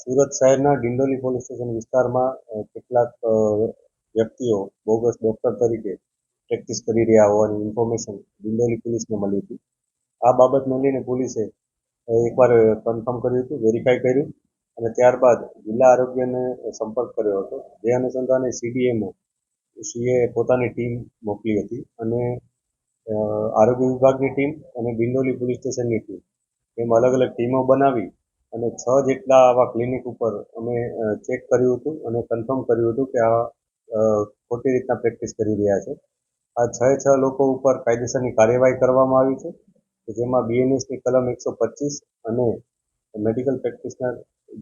સુરત શહેરના Dindoli police station વિસ્તારમાં કેટલાક વ્યક્તિઓ બોગસ ડોક્ટર તરીકે પ્રેક્ટિસ કરી રહ્યા હોવાની ઇન્ફોર્મેશન ડિંડોલી પોલીસને મળી હતી. આ બાબતને લઈને પોલીસે એકવાર કન્ફર્મ કર્યું હતું, વેરીફાઈ કર્યું અને ત્યારબાદ જિલ્લા આરોગ્યને સંપર્ક કર્યો હતો. જે અનુસંધાને સીડીએમઓ સીએ પોતાની ટીમ મોકલી હતી અને આરોગ્ય વિભાગની ટીમ અને ડિંડોલી પોલીસ સ્ટેશનની ટીમ એમ અલગ અલગ ટીમો બનાવી અને છ જેટલા આવા ક્લિનિક ઉપર અમે ચેક કર્યું હતું અને કન્ફર્મ કર્યું હતું કે આ ખોટી રીતના પ્રેક્ટિસ કરી રહ્યા છે. આ છ છ લોકો ઉપર કાયદેસરની કાર્યવાહી કરવામાં આવી છે, કે જેમાં બીએનએસની કલમ એકસો પચીસ અને મેડિકલ પ્રેક્ટિશનર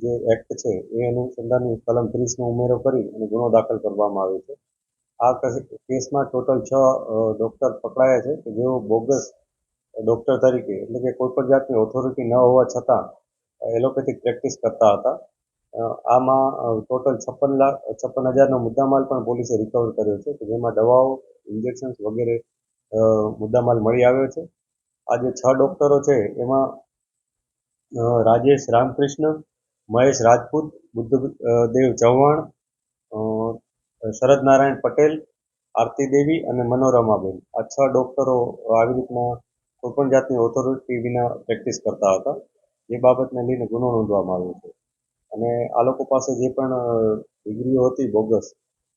જે એક્ટ છે, એ અનુસંધાનની કલમ ત્રીસનો ઉમેરો કરી અને ગુનો દાખલ કરવામાં આવ્યો છે. આ કેસમાં ટોટલ છ ડૉક્ટર પકડાયા છે, કે જેઓ બોગસ ડૉક્ટર તરીકે, એટલે કે કોઈ પણ જાતની ઓથોરિટી ન હોવા છતાં એલોપેથિક પ્રેક્ટિસ કરતા હતા. આમાં ટોટલ છપ્પન લાખ, છપ્પન હજારનો મુદ્દામાલ પણ પોલીસે રિકવર કર્યો છે જેમાં દવાઓ ઇન્જેક્શન્સ વગેરે મુદ્દામાલ મળી આવ્યો છે. આ જે છ ડૉક્ટરો છે, એમાં રાજેશ રામકૃષ્ણ, મહેશ રાજપૂત બુદ્ધદેવ ચૌહાણ શરદ નારાયણ પટેલ, આરતી દેવી અને મનોરમાબેન. આ છ ડૉક્ટરો આવી રીતના કોઈપણ જાતની ઓથોરિટી વિના પ્રેક્ટિસ કરતા હતા. એ બાબતને લઈને ગુનો નોંધવામાં આવ્યો છે. અને આ લોકો પાસે જે પણ ડિગ્રીઓ હતી બોગસ,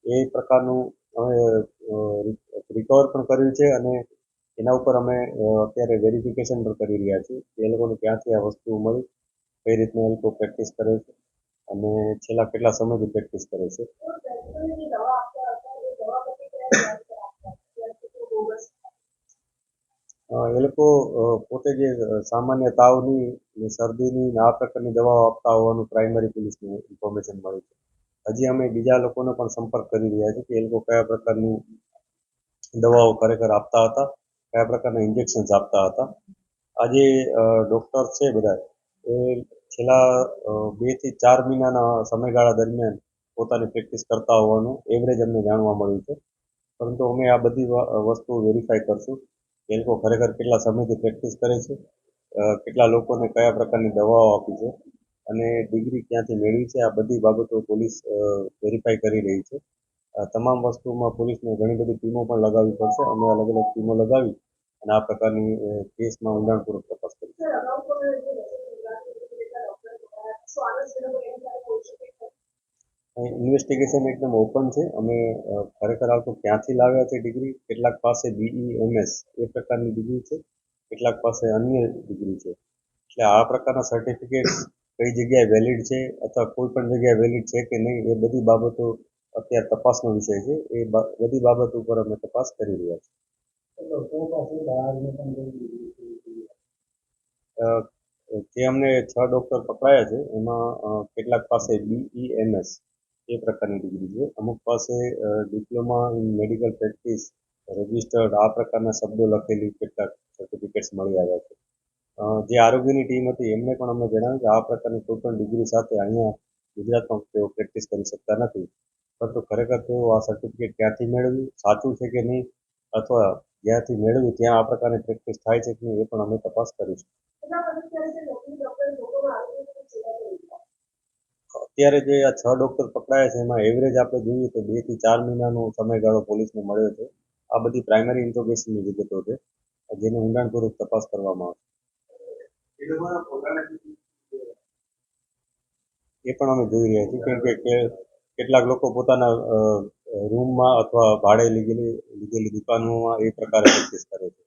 એ પ્રકારનું અમે રિકવર પણ કર્યું છે અને એના ઉપર અમે અત્યારે વેરિફિકેશન પણ કરી રહ્યા છીએ એ લોકોને ક્યાંથી આ વસ્તુ મળી, કઈ રીતના એ લોકો પ્રેક્ટિસ કરે છે અને છેલ્લા કેટલા સમયથી પ્રેક્ટિસ કરે છે અ, એ લોકો પોતે જે સામાન્ય તાવની શરદીની આ પ્રકારની દવાઓ આપતા હોવાનું પ્રાઇમરી પોલીસને ઇન્ફોર્મેશન મળી છે. હજી અમે બીજા લોકોનો પણ સંપર્ક કરી રહ્યા છીએ કે એ લોકો કયા પ્રકારની દવાઓ ખરેખર આપતા હતા, કયા પ્રકારના ઇન્જેક્શન્સ આપતા હતા. આજે ડૉક્ટર છે બધા, એ છેલ્લા બેથી ચાર મહિનાના સમયગાળા દરમિયાન પોતાની પ્રેક્ટિસ કરતા હોવાનું એવરેજ અમને જાણવા મળ્યું છે. પરંતુ અમે આ બધી વસ્તુ વેરીફાઈ કરશું. એ લોકો ખરેખર કેટલા સમયથી પ્રેક્ટિસ કરે છે કેટલા લોકોને કયા પ્રકારની દવાઓ આપી છે અને ડિગ્રી ક્યાંથી મેળવી છે, આ બધી બાબતો પોલીસ વેરીફાઈ કરી રહી છે. તમામ વસ્તુમાં પોલીસને ઘણી બધી ટીમો પણ લગાવવી પડશે. અમે અલગ અલગ ટીમો લગાવી અને આ પ્રકારની કેસમાં ઊંડાણપૂર્વક તપાસ કરીશું ઇન્વેસ્ટિગેશન એકદમ ઓપન છે. અમે ખરેખર આવતો ક્યાંથી લાવ્યા છે ડિગ્રી? કેટલાક પાસે બીઈ એમએસ એ પ્રકારની ડિગ્રી છે. કેટલાક પાસે અન્ય ડિગ્રી છે. એટલે આ પ્રકારના સર્ટિફિકેટ કઈ જગ્યાએ વેલિડ છે અથવા કોઈ પણ જગ્યાએ વેલિડ છે કે નહીં એ બધી બાબતો અત્યારે તપાસનો વિષય છે. એ બધી બાબત ઉપર અમે તપાસ કરી રહ્યા છીએ. જે અમને છ ડોક્ટર પકડાયા છે એમાં કેટલાક પાસે બીઈએમએસ એ પ્રકારની ડિગ્રી છે. અમુક પાસે diploma in medical practice registered આ પ્રકારના શબ્દો લખેલી કેટલાક સર્ટિફિકેટ્સ મળી આવ્યા છે. જે આરોગ્યની ટીમ હતી, એમને પણ અમને જણાવ્યું કે આ પ્રકારની કોઈ પણ ડિગ્રી સાથે અહીંયા ગુજરાતમાં તેઓ પ્રેક્ટિસ કરી શકતા નથી. પરંતુ ખરેખર તેઓ આ સર્ટિફિકેટ ક્યાંથી મેળવ્યું? સાચું છે કે નહીં? અથવા જ્યાંથી મેળવ્યું, ત્યાં આ પ્રકારની પ્રેક્ટિસ થાય છે કે નહીં, એ પણ અમે તપાસ કરીશું. અત્યારે જે આ છ ડૉક્ટર પકડાયા છે, એમાં એવરેજ આપણે જોઈએ તો બેથી ચાર મહિનાનો સમયગાળો પોલીસને મળ્યો છે. આ બધી પ્રાઇમરી ઇન્ટ્રોગેશનની વિગતો છે, જેને ઊંડાણપૂર્વક તપાસ કરવામાં આવશે. એ પણ અમે જોઈ રહ્યા છીએ, કેમ કે કેટલાક લોકો પોતાના રૂમમાં અથવા ભાડે લીધેલી લીધેલી દુકાનોમાં એ પ્રકારે પ્રેક્ટિસ કરે છે.